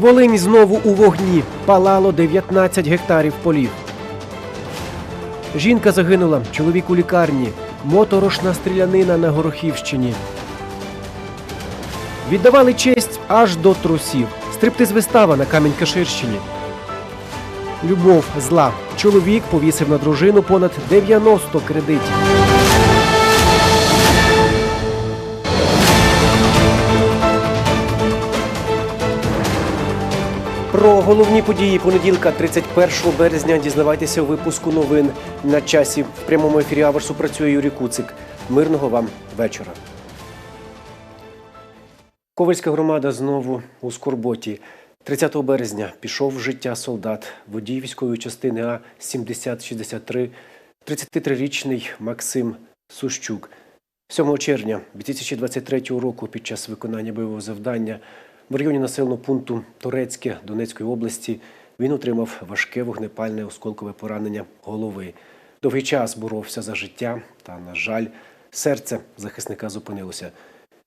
Волинь знову у вогні. Палало 19 гектарів полів. Жінка загинула, чоловік у лікарні. Моторошна стрілянина на Горохівщині. Віддавали честь аж до трусів. Стриптиз вистава на Камінь-Каширщині. Любов зла. Чоловік повісив на дружину понад 90 кредитів. Про головні події понеділка, 31 березня, дізнавайтеся у випуску новин на часі. В прямому ефірі Аверсу працює Юрій Куцик. Мирного вам вечора. Ковальська громада знову у Скорботі. 30 березня пішов в життя солдат, водій військової частини А 7063, 33-річний Максим Сущук. 7 червня 2023 року під час виконання бойового завдання в районі населеного пункту Торецьке Донецької області він отримав важке вогнепальне осколкове поранення голови. Довгий час боровся за життя, та, на жаль, серце захисника зупинилося.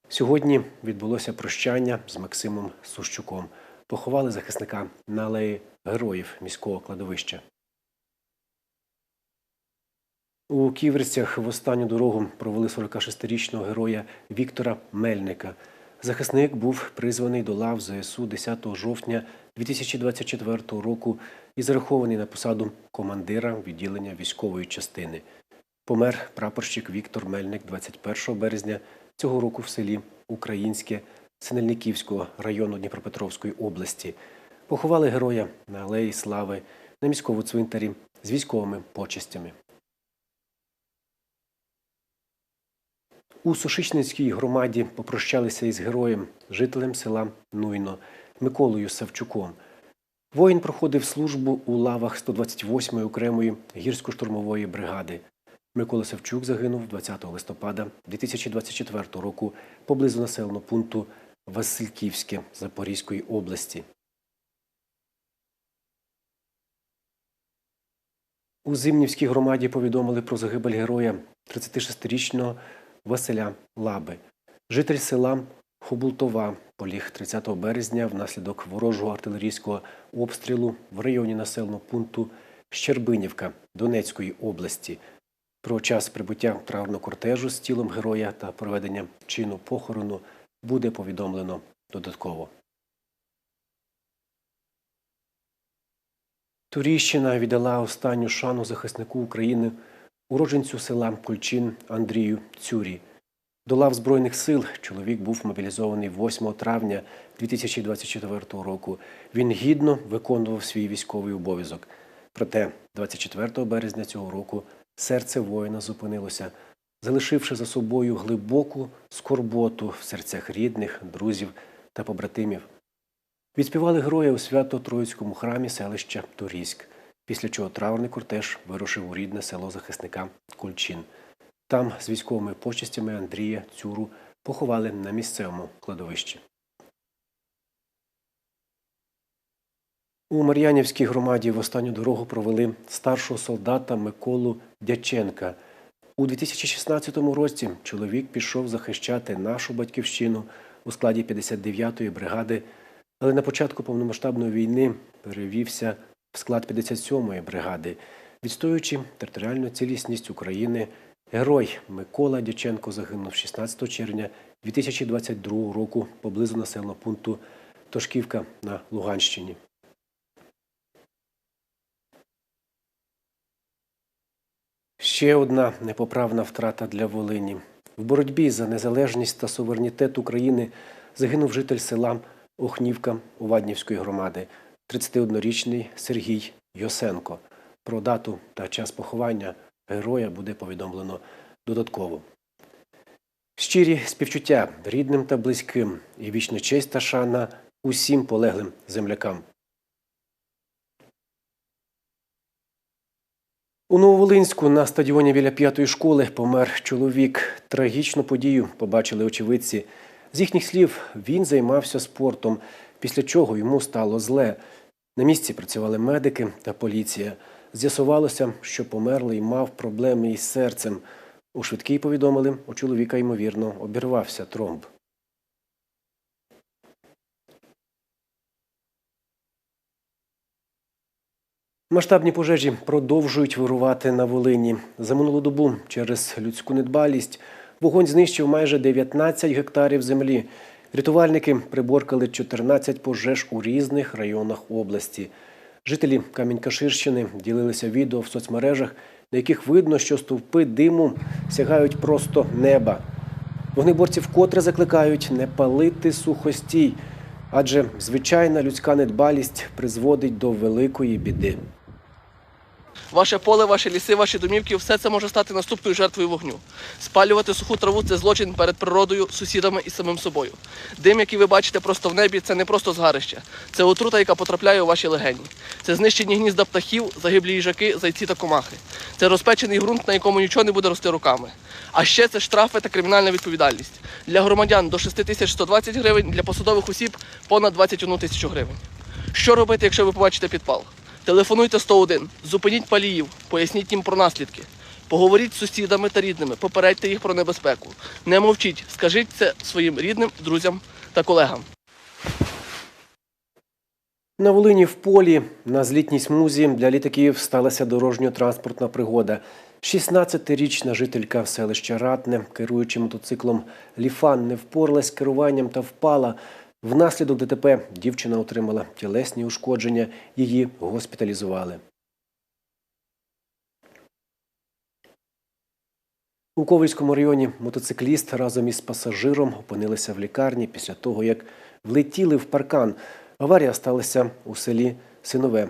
Сьогодні відбулося прощання з Максимом Сущуком. Поховали захисника на алеї героїв міського кладовища. У Ківерцях в останню дорогу провели 46-річного героя Віктора Мельника. Захисник був призваний до лав ЗСУ 10 жовтня 2024 року і зарахований на посаду командира відділення військової частини. Помер прапорщик Віктор Мельник 21 березня цього року в селі Українське Синельниківського району Дніпропетровської області. Поховали героя на алеї Слави на міському цвинтарі з військовими почестями. У Сушичницькій громаді попрощалися із героєм, жителем села Нуйно Миколою Савчуком. Воїн проходив службу у лавах 128-ї окремої гірсько-штурмової бригади. Микола Савчук загинув 20 листопада 2024 року поблизу населеного пункту Васильківське Запорізької області. У Зимнівській громаді повідомили про загибель героя 36-річного Василя Лаби. Житель села Хобултова поліг 30 березня внаслідок ворожого артилерійського обстрілу в районі населеного пункту Щербинівка Донецької області. Про час прибуття траурного кортежу з тілом героя та проведення чину похорону буде повідомлено додатково. Туріщина віддала останню шану захиснику України, уродженцю села Кульчин Андрію Цюрі. До лав Збройних сил чоловік був мобілізований 8 травня 2024 року. Він гідно виконував свій військовий обов'язок. Проте 24 березня цього року серце воїна зупинилося, залишивши за собою глибоку скорботу в серцях рідних, друзів та побратимів. Відспівали героя у свято-троїцькому храмі селища Турійськ, після чого траурний кортеж вирушив у рідне село захисника Кульчин. Там з військовими почестями Андрія Цюру поховали на місцевому кладовищі. У Мар'янівській громаді в останню дорогу провели старшого солдата Миколу Дяченка. У 2016 році чоловік пішов захищати нашу батьківщину у складі 59-ї бригади, але на початку повномасштабної війни перевівся в склад 57-ї бригади, відстоюючи територіальну цілісність України. Герой Микола Дяченко загинув 16 червня 2022 року поблизу населеного пункту Тошківка на Луганщині. Ще одна непоправна втрата для Волині. В боротьбі за незалежність та суверенітет України загинув житель села Охнівка Уваднівської громади, 31-річний Сергій Йосенко. Про дату та час поховання героя буде повідомлено додатково. Щирі співчуття рідним та близьким і вічна честь та шана усім полеглим землякам. У Нововолинську на стадіоні біля п'ятої школи помер чоловік. Трагічну подію побачили очевидці. З їхніх слів він займався спортом, після чого йому стало зле. На місці працювали медики та поліція. З'ясувалося, що померлий мав проблеми із серцем. У швидкій повідомили, у чоловіка ймовірно обірвався тромб. Масштабні пожежі продовжують вирувати на Волині. За минулу добу через людську недбалість вогонь знищив майже 19 гектарів землі. Рятувальники приборкали 14 пожеж у різних районах області. Жителі Камінь-Каширщини ділилися відео в соцмережах, на яких видно, що стовпи диму сягають просто неба. Вогнеборці вкотре закликають не палити сухостій, адже звичайна людська недбалість призводить до великої біди. Ваше поле, ваші ліси, ваші домівки все це може стати наступною жертвою вогню. Спалювати суху траву це злочин перед природою, сусідами і самим собою. Дим, який ви бачите просто в небі, це не просто згарище, це отрута, яка потрапляє у ваші легені. Це знищені гнізда птахів, загиблі їжаки, зайці та комахи. Це розпечений ґрунт, на якому нічого не буде рости руками. А ще це штрафи та кримінальна відповідальність. Для громадян до 6120 гривень, для посадових осіб понад 21 тисячу гривень. Що робити, якщо ви побачите підпал? Телефонуйте 101, зупиніть паліїв, поясніть їм про наслідки. Поговоріть з сусідами та рідними, попередьте їх про небезпеку. Не мовчіть, скажіть це своїм рідним, друзям та колегам. На Волині в полі на злітній смузі для літаків сталася дорожньо-транспортна пригода. 16-річна жителька селища Ратне, керуючи мотоциклом Ліфан, не впоралась керуванням та впала. Внаслідок ДТП дівчина отримала тілесні ушкодження, її госпіталізували. У Ковальському районі мотоцикліст разом із пасажиром опинилися в лікарні після того, як влетіли в паркан. Аварія сталася у селі Синове.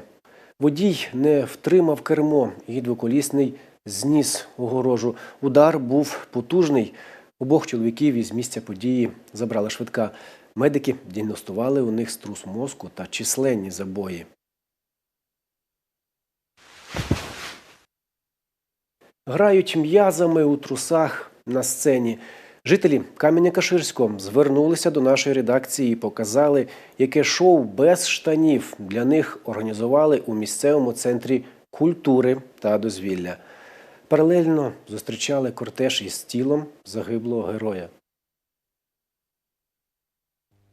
Водій не втримав кермо і двоколісний зніс огорожу. Удар був потужний. Обох чоловіків із місця події забрала швидка. Медики діагностували у них струс мозку та численні забої. Грають м'язами у трусах на сцені. Жителі Кам'яня-Каширського звернулися до нашої редакції і показали, яке шоу без штанів для них організували у місцевому центрі культури та дозвілля. Паралельно зустрічали кортеж із тілом загиблого героя.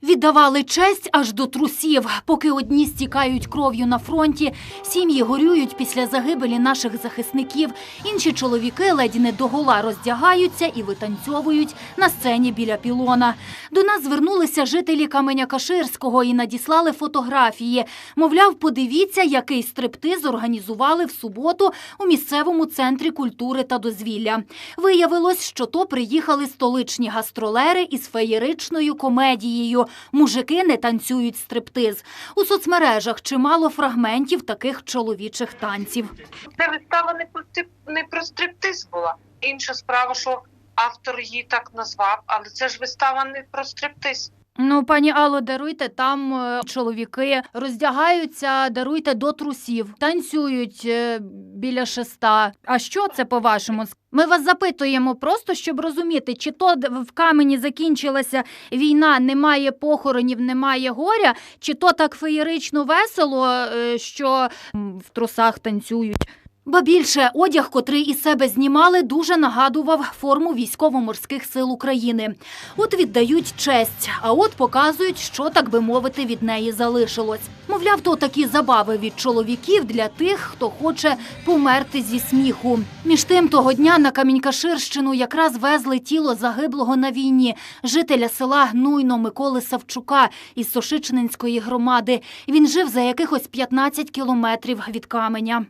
Віддавали честь аж до трусів. Поки одні стікають кров'ю на фронті, сім'ї горюють після загибелі наших захисників. Інші чоловіки ледь не догола роздягаються і витанцьовують на сцені біля пілона. До нас звернулися жителі Каменя-Каширського і надіслали фотографії. Мовляв, подивіться, який стриптиз організували в суботу у місцевому центрі культури та дозвілля. Виявилось, що то приїхали столичні гастролери із феєричною комедією. Мужики не танцюють стриптиз. У соцмережах чимало фрагментів таких чоловічих танців. Це вистава не про не про стриптиз була. Інша справа, що автор її так назвав, але це ж вистава не про стриптиз. Ну, пані Алло, даруйте, там е, чоловіки роздягаються, даруйте до трусів, танцюють е, біля шеста. А що це по-вашому? Ми вас запитуємо просто, щоб розуміти, чи то в камені закінчилася війна, немає похоронів, немає горя, чи то так феєрично весело, е, що в трусах танцюють. Ба більше одяг, котрий із себе знімали, дуже нагадував форму військово-морських сил України. От віддають честь, а от показують, що так би мовити від неї залишилось. Мовляв, то такі забави від чоловіків для тих, хто хоче померти зі сміху. Між тим того дня на Камінькаширщину якраз везли тіло загиблого на війні жителя села Гнуйно Миколи Савчука із Сошичненської громади. Він жив за якихось 15 кілометрів від каменя.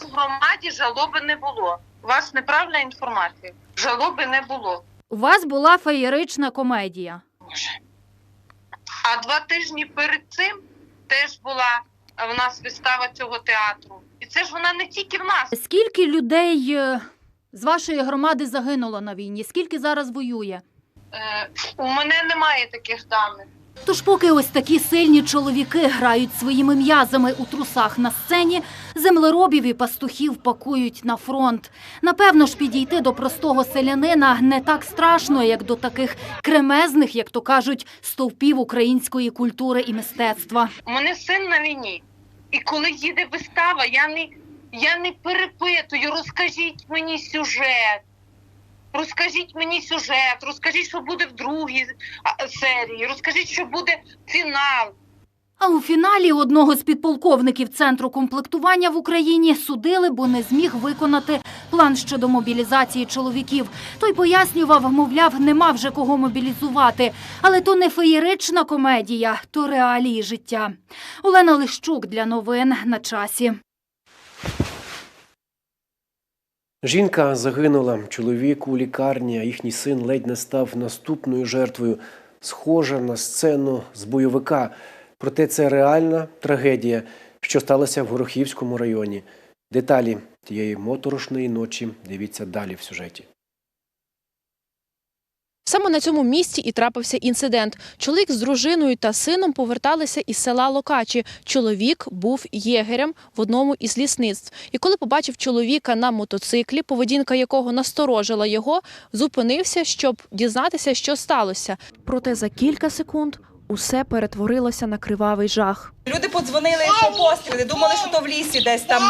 Нас в громаді жалоби не було. У вас неправильна інформація. Жалоби не було. У вас була феєрична комедія. А два тижні перед цим теж була е, в нас вистава цього театру. І це ж вона не тільки в нас. Скільки людей е, з вашої громади загинуло на війні? Скільки зараз воює? Е, у мене немає таких даних. Тож, поки ось такі сильні чоловіки грають своїми м'язами у трусах на сцені, землеробів і пастухів пакують на фронт. Напевно ж, підійти до простого селянина не так страшно, як до таких кремезних, як то кажуть, стовпів української культури і мистецтва. У мене син на війні. І коли їде вистава, я не, я не перепитую, розкажіть мені сюжет. Розкажіть мені сюжет, розкажіть, що буде в другій серії, розкажіть, що буде фінал. А у фіналі одного з підполковників центру комплектування в Україні судили, бо не зміг виконати план щодо мобілізації чоловіків. Той пояснював, мовляв, нема вже кого мобілізувати. Але то не феєрична комедія, то реалії життя. Олена Лищук для новин на часі. Жінка загинула, чоловік у лікарні, а їхній син ледь не став наступною жертвою, схожа на сцену з бойовика. Проте це реальна трагедія, що сталася в Горохівському районі. Деталі тієї моторошної ночі дивіться далі в сюжеті. Саме на цьому місці і трапився інцидент. Чоловік з дружиною та сином поверталися із села Локачі. Чоловік був єгерем в одному із лісництв. І коли побачив чоловіка на мотоциклі, поведінка якого насторожила його, зупинився, щоб дізнатися, що сталося. Проте за кілька секунд усе перетворилося на кривавий жах. Люди подзвонили, що постріли, думали, що то в лісі десь там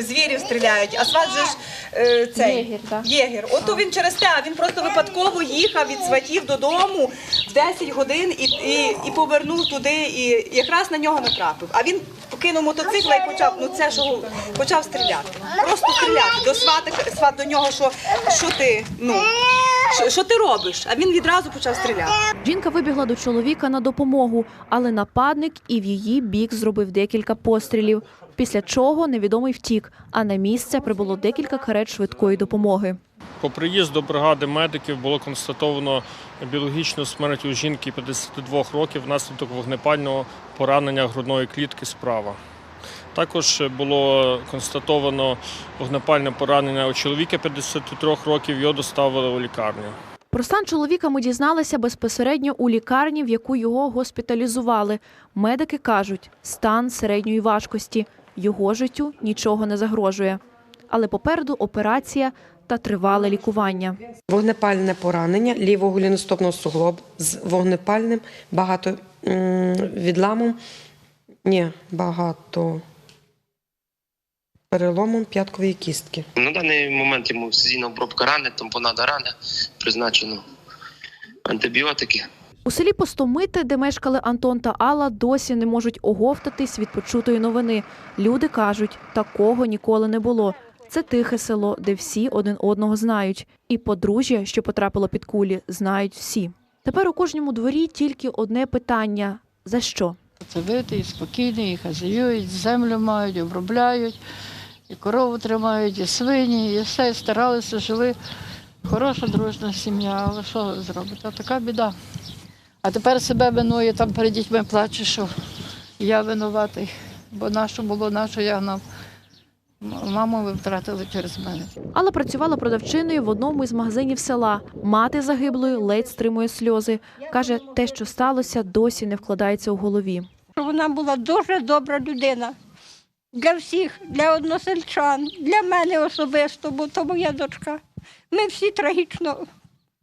звірів стріляють. А сват же ж е, цей Єгір, так. єгір. Ото він через те, а він просто випадково їхав від сватів додому в 10 годин і, і, і повернув туди, і якраз на нього натрапив. А він покинув мотоцикла і почав, ну це що почав стріляти. Просто стріляти. До свата сват до нього, що, що ти, ну. Що, що ти робиш? А він відразу почав стріляти. Жінка вибігла до чоловіка на допомогу, але нападник і в її бік зробив декілька пострілів. Після чого невідомий втік, а на місце прибуло декілька карет швидкої допомоги. По приїзду бригади медиків було констатовано біологічну смерть у жінки 52 років внаслідок вогнепального поранення грудної клітки справа. Також було констатовано вогнепальне поранення у чоловіка 53 років, його доставили у лікарню. Про стан чоловіка ми дізналися безпосередньо у лікарні, в яку його госпіталізували. Медики кажуть, стан середньої важкості. Його життю нічого не загрожує. Але попереду операція та тривале лікування. Вогнепальне поранення лівого голіностопного суглобу з вогнепальним багато відламом, ні, багато переломом п'яткової кістки. На даний момент йому сезонна обробка рани, тампонада рани, призначено антибіотики. У селі Постомите, де мешкали Антон та Алла, досі не можуть оговтатись від почутої новини. Люди кажуть, такого ніколи не було. Це тихе село, де всі один одного знають. І подружжя, що потрапило під кулі, знають всі. Тепер у кожному дворі тільки одне питання: за що? Це бити і спокійні, і хазяюють, землю мають, обробляють, і корову тримають, і свині, і все, і старалися, жили. Хороша дружна сім'я, але що ви зробите? Така біда. А тепер себе винує, там перед дітьми плаче, що я винуватий, бо нащо було, нащо я гнав. Маму ви втратили через мене. Алла працювала продавчиною в одному із магазинів села. Мати загиблої ледь стримує сльози. Каже, те, що сталося, досі не вкладається у голові. вона була дуже добра людина для всіх, для односельчан, для мене особисто, бо то моя дочка. Ми всі трагічно,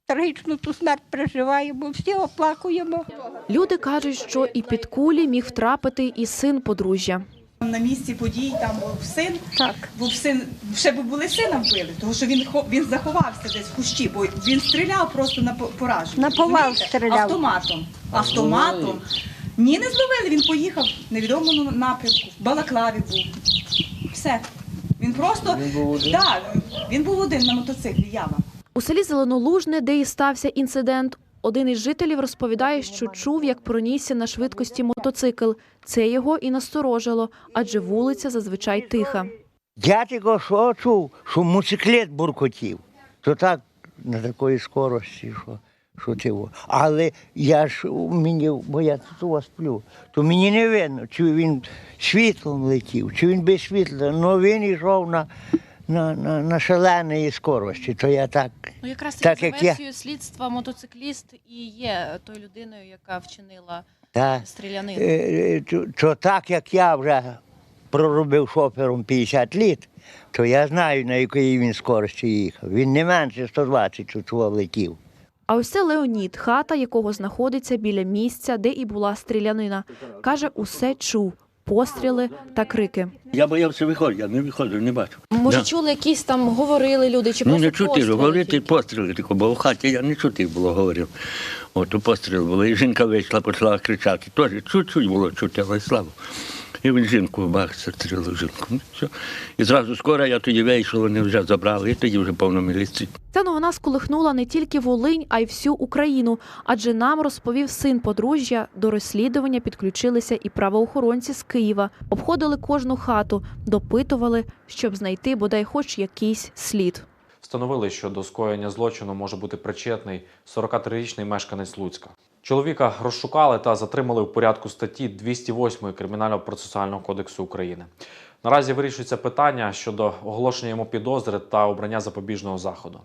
трагічно ту смерть переживаємо, всі оплакуємо. Люди кажуть, що і під кулі міг втрапити і син подружжя. На місці подій там був син, Так. був син, ще б були сина вбили, тому що він хо- він заховався десь в кущі, бо він стріляв просто на по- пораження. На повал стріляв. Автоматом. Автоматом. Ні, не зловили, він поїхав в невідомому напрямку, в Балаклаві був. Все. Він просто він був один? Так, він був один на мотоциклі, ява. У селі Зеленолужне, де і стався інцидент, один із жителів розповідає, що чув, як пронісся на швидкості мотоцикл. Це його і насторожило, адже вулиця зазвичай тиха. Я тільки що чув, що мотоциклет буркотів. То так на такої скорості, що, що во. Але я ж мені, бо я тут у вас сплю, то мені не видно, чи він світлом летів, чи він без світла. Ну він йшов на, на, на, на шаленій скорості, то я так. Ну якраз Так, як я. слідства мотоцикліст і є тою людиною, яка вчинила Та, стрілянину. е, е, то, то так як я вже проробив шофером 50 літ, то я знаю, на якій він скорості їхав. Він не менше 120 тут влетів. А ось це Леонід, хата якого знаходиться біля місця, де і була стрілянина. Каже, усе чув. постріли та крики. Я боявся виходити, я не виходив, не бачив. Може, Да. чули якісь там говорили люди, чи Ну, просто не чути, постріли говорити тільки? постріли тільки, бо в хаті я не чути було, говорив. От у постріл було, і жінка вийшла, почала кричати. Теж чуть-чуть було чути, але слава. І він жінку бах, стрілив жінку. Ну, все. І зразу скоро я тоді вийшов, вони вже забрали, і тоді вже повно міліції. Ця новина сколихнула не тільки Волинь, а й всю Україну. Адже нам розповів син подружжя. До розслідування підключилися і правоохоронці з Києва. Обходили кожну хату, допитували, щоб знайти бодай хоч якийсь слід. Встановили, що до скоєння злочину може бути причетний 43-річний мешканець Луцька. Чоловіка розшукали та затримали в порядку статті 208 Кримінального процесуального кодексу України. Наразі вирішується питання щодо оголошення йому підозри та обрання запобіжного заходу.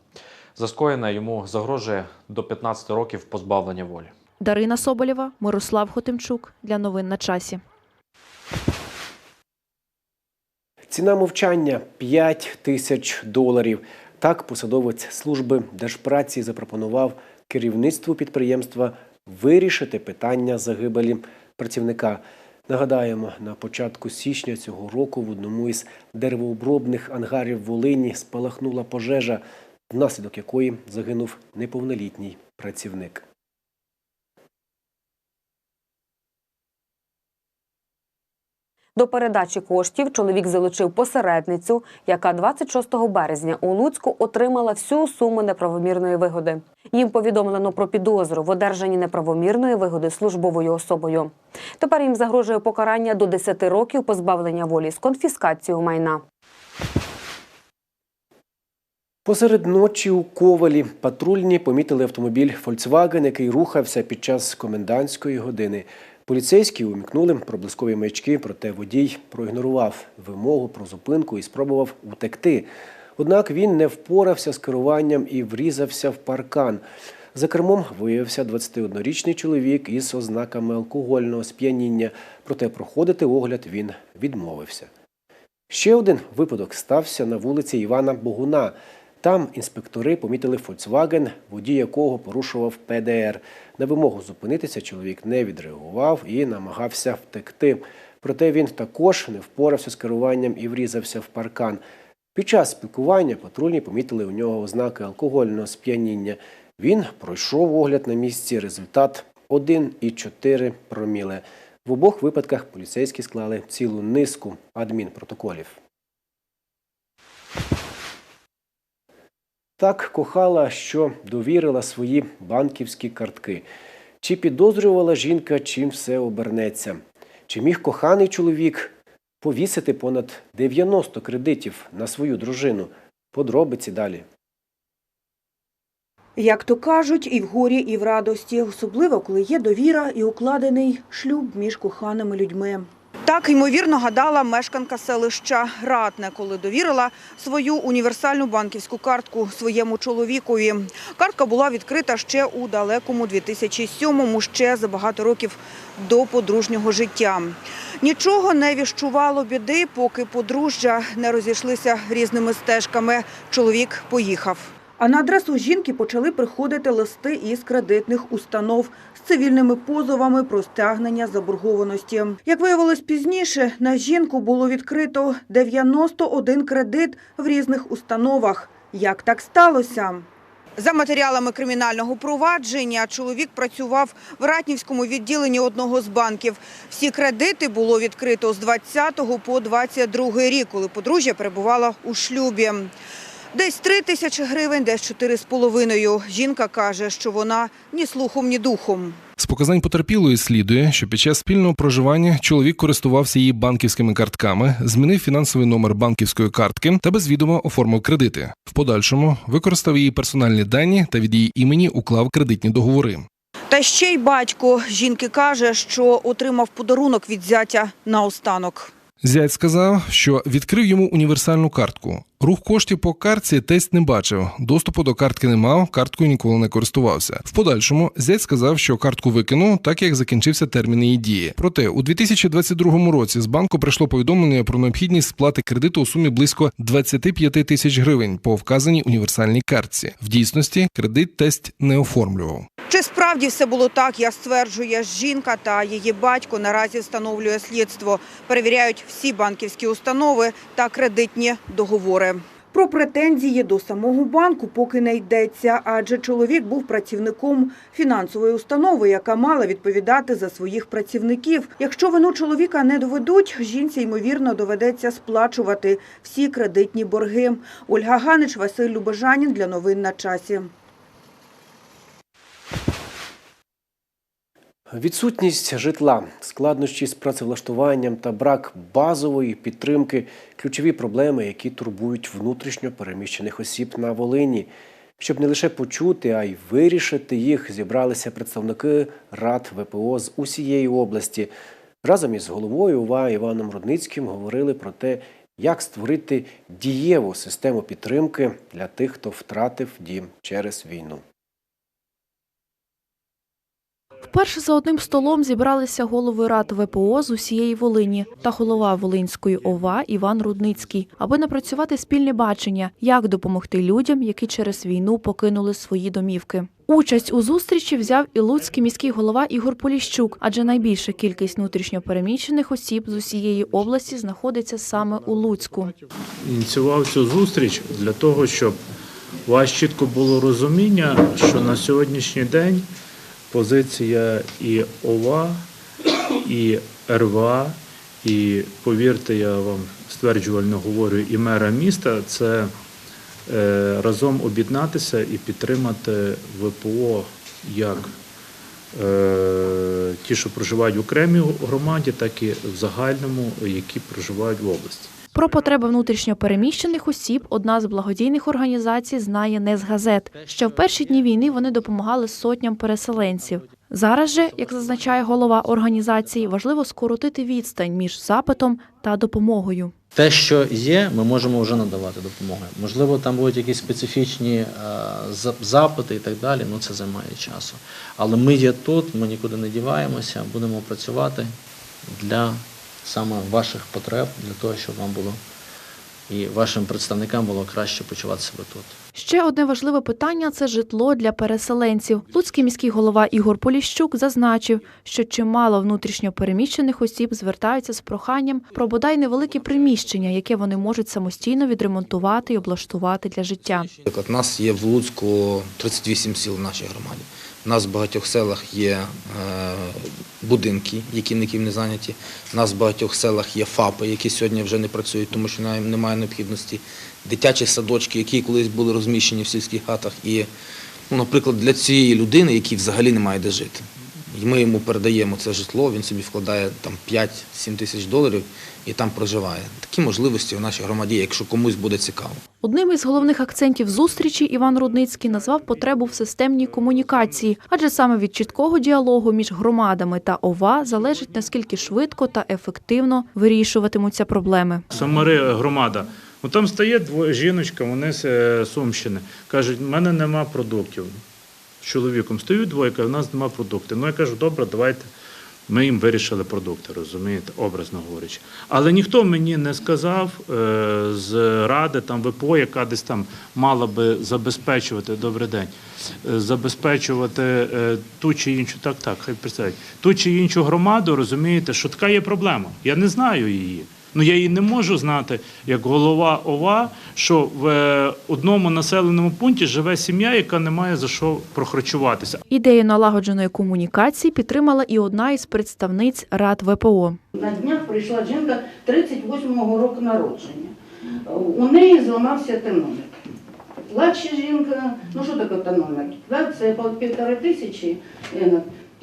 За скоєне йому загрожує до 15 років позбавлення волі. Дарина Соболєва, Мирослав Хотимчук для новин на часі. Ціна мовчання 5 тисяч доларів. Так посадовець служби держпраці запропонував керівництву підприємства вирішити питання загибелі працівника. Нагадаємо, на початку січня цього року в одному із деревообробних ангарів Волині спалахнула пожежа, внаслідок якої загинув неповнолітній працівник. До передачі коштів чоловік залучив посередницю, яка 26 березня у Луцьку отримала всю суму неправомірної вигоди. Їм повідомлено про підозру в одержанні неправомірної вигоди службовою особою. Тепер їм загрожує покарання до 10 років позбавлення волі з конфіскацією майна. Посеред ночі у Ковалі патрульні помітили автомобіль Volkswagen, який рухався під час комендантської години. Поліцейські умікнули проблискові маячки, проте водій проігнорував вимогу про зупинку і спробував утекти. Однак він не впорався з керуванням і врізався в паркан. За кермом виявився 21-річний чоловік із ознаками алкогольного сп'яніння, проте проходити огляд він відмовився. Ще один випадок стався на вулиці Івана Богуна. Там інспектори помітили Volkswagen, водій якого порушував ПДР. На вимогу зупинитися чоловік не відреагував і намагався втекти. Проте він також не впорався з керуванням і врізався в паркан. Під час спілкування патрульні помітили у нього ознаки алкогольного сп'яніння. Він пройшов огляд на місці. Результат 1,4 проміле. В обох випадках поліцейські склали цілу низку адмінпротоколів. Так кохала, що довірила свої банківські картки. Чи підозрювала жінка, чим все обернеться? Чи міг коханий чоловік повісити понад 90 кредитів на свою дружину? Подробиці далі. Як то кажуть, і в горі, і в радості, особливо коли є довіра і укладений шлюб між коханими людьми. Так, ймовірно, гадала мешканка селища Ратне, коли довірила свою універсальну банківську картку своєму чоловікові. Картка була відкрита ще у далекому 2007-му, ще за багато років до подружнього життя. Нічого не віщувало біди, поки подружжя не розійшлися різними стежками. Чоловік поїхав. А на адресу жінки почали приходити листи із кредитних установ цивільними позовами про стягнення заборгованості. Як виявилось пізніше, на жінку було відкрито 91 кредит в різних установах. Як так сталося? За матеріалами кримінального провадження чоловік працював в Ратнівському відділенні одного з банків. Всі кредити було відкрито з 20 по 22 рік, коли подружжя перебувало у шлюбі. Десь 3 тисячі гривень, десь 4,5. Жінка каже, що вона ні слухом, ні духом. З показань потерпілої слідує, що під час спільного проживання чоловік користувався її банківськими картками, змінив фінансовий номер банківської картки та без відома оформив кредити. В подальшому використав її персональні дані та від її імені уклав кредитні договори. Та ще й батько жінки каже, що отримав подарунок від зятя наостанок. Зять сказав, що відкрив йому універсальну картку. Рух коштів по картці тесть не бачив, доступу до картки не мав, карткою ніколи не користувався. В подальшому зять сказав, що картку викинув, так як закінчився термін її дії. Проте у 2022 році з банку прийшло повідомлення про необхідність сплати кредиту у сумі близько 25 тисяч гривень по вказаній універсальній картці. В дійсності кредит тесть не оформлював. Чи справді все було так, я стверджує жінка та її батько наразі встановлює слідство. Перевіряють всі банківські установи та кредитні договори. Про претензії до самого банку поки не йдеться, адже чоловік був працівником фінансової установи, яка мала відповідати за своїх працівників. Якщо вину чоловіка не доведуть, жінці ймовірно доведеться сплачувати всі кредитні борги. Ольга Ганич, Василь Любежанін для новин на часі. Відсутність житла, складнощі з працевлаштуванням та брак базової підтримки ключові проблеми, які турбують внутрішньо переміщених осіб на Волині. Щоб не лише почути, а й вирішити їх, зібралися представники рад ВПО з усієї області. Разом із головою УВА Іваном Рудницьким говорили про те, як створити дієву систему підтримки для тих, хто втратив дім через війну. Вперше за одним столом зібралися голови рад ВПО з усієї Волині та голова Волинської ОВА Іван Рудницький, аби напрацювати спільне бачення, як допомогти людям, які через війну покинули свої домівки. Участь у зустрічі взяв і Луцький міський голова Ігор Поліщук, адже найбільша кількість внутрішньопереміщених осіб з усієї області знаходиться саме у Луцьку. ініціював цю зустріч для того, щоб у вас чітко було розуміння, що на сьогоднішній день позиція і ОВА, і РВА, і повірте, я вам стверджувально говорю, і мера міста це е, разом об'єднатися і підтримати ВПО як е, ті, що проживають в окремій громаді, так і в загальному, які проживають в області. Про потреби внутрішньопереміщених осіб одна з благодійних організацій знає не з газет. Ще в перші дні війни вони допомагали сотням переселенців. Зараз же, як зазначає голова організації, важливо скоротити відстань між запитом та допомогою. Те, що є, ми можемо вже надавати допомогу. Можливо, там будуть якісь специфічні е, запити і так далі, ну це займає часу. Але ми є тут, ми нікуди не діваємося, будемо працювати для саме ваших потреб, для того, щоб вам було і вашим представникам було краще почувати себе тут. Ще одне важливе питання це житло для переселенців. Луцький міський голова Ігор Поліщук зазначив, що чимало внутрішньопереміщених осіб звертаються з проханням про бодай невелике приміщення, яке вони можуть самостійно відремонтувати і облаштувати для життя. У нас є в Луцьку 38 сіл в нашій громаді. У нас в багатьох селах є е, будинки, які ніким не зайняті. У нас в багатьох селах є ФАПи, які сьогодні вже не працюють, тому що немає необхідності. Дитячі садочки, які колись були розміщені в сільських хатах. І, ну, наприклад, для цієї людини, якій взагалі немає де жити. І ми йому передаємо це житло, він собі вкладає там 5-7 тисяч доларів і там проживає. Такі можливості в нашій громаді, якщо комусь буде цікаво. Одним із головних акцентів зустрічі Іван Рудницький назвав потребу в системній комунікації, адже саме від чіткого діалогу між громадами та ОВА залежить наскільки швидко та ефективно вирішуватимуться проблеми. Самари громада. Ну там стає двоє жіночка, вони з е, Сумщини. Кажуть, в мене нема продуктів. Чоловіком стою двоє, у нас нема продуктів. Ну я кажу, добре, давайте. Ми їм вирішили продукти, розумієте, образно говорячи. Але ніхто мені не сказав е, з ради там ВПО, яка десь там мала би забезпечувати добрий день, е, забезпечувати е, ту чи іншу, так, так, хай представить, ту чи іншу громаду, розумієте, що така є проблема. Я не знаю її. Ну я її не можу знати як голова ОВА, що в е, одному населеному пункті живе сім'я, яка не має за що прохарчуватися. Ідею налагодженої комунікації підтримала і одна із представниць рад ВПО. На днях прийшла жінка 38-го року народження. У неї зламався тонометр. Плаче жінка, ну що таке тонометр? Так, це по півтори тисячі.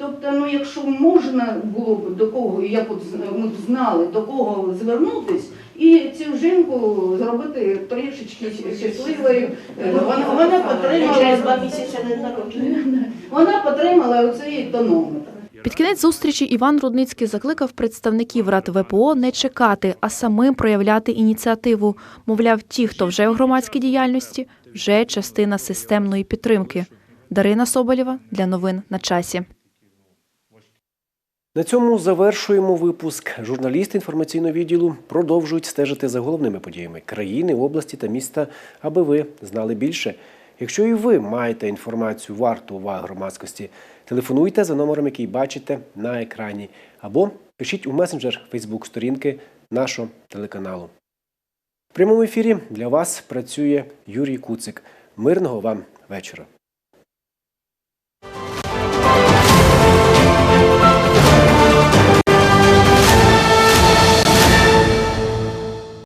Тобто, ну якщо можна було б до кого, як от ми б знали, до кого звернутись, і цю жінку зробити трішечки щасливою. Е, Вона, вона потримала два місяці не народження. Вона потримала оцей тонометр. Під кінець зустрічі Іван Рудницький закликав представників рад ВПО не чекати, а самим проявляти ініціативу. Мовляв, ті, хто вже у громадській діяльності, вже частина системної підтримки. Дарина Соболєва для новин на часі. На цьому завершуємо випуск. Журналісти інформаційного відділу продовжують стежити за головними подіями країни, області та міста, аби ви знали більше. Якщо і ви маєте інформацію варту уваги громадськості, телефонуйте за номером, який бачите на екрані, або пишіть у месенджер Фейсбук сторінки нашого телеканалу. В прямому ефірі для вас працює Юрій Куцик. Мирного вам вечора.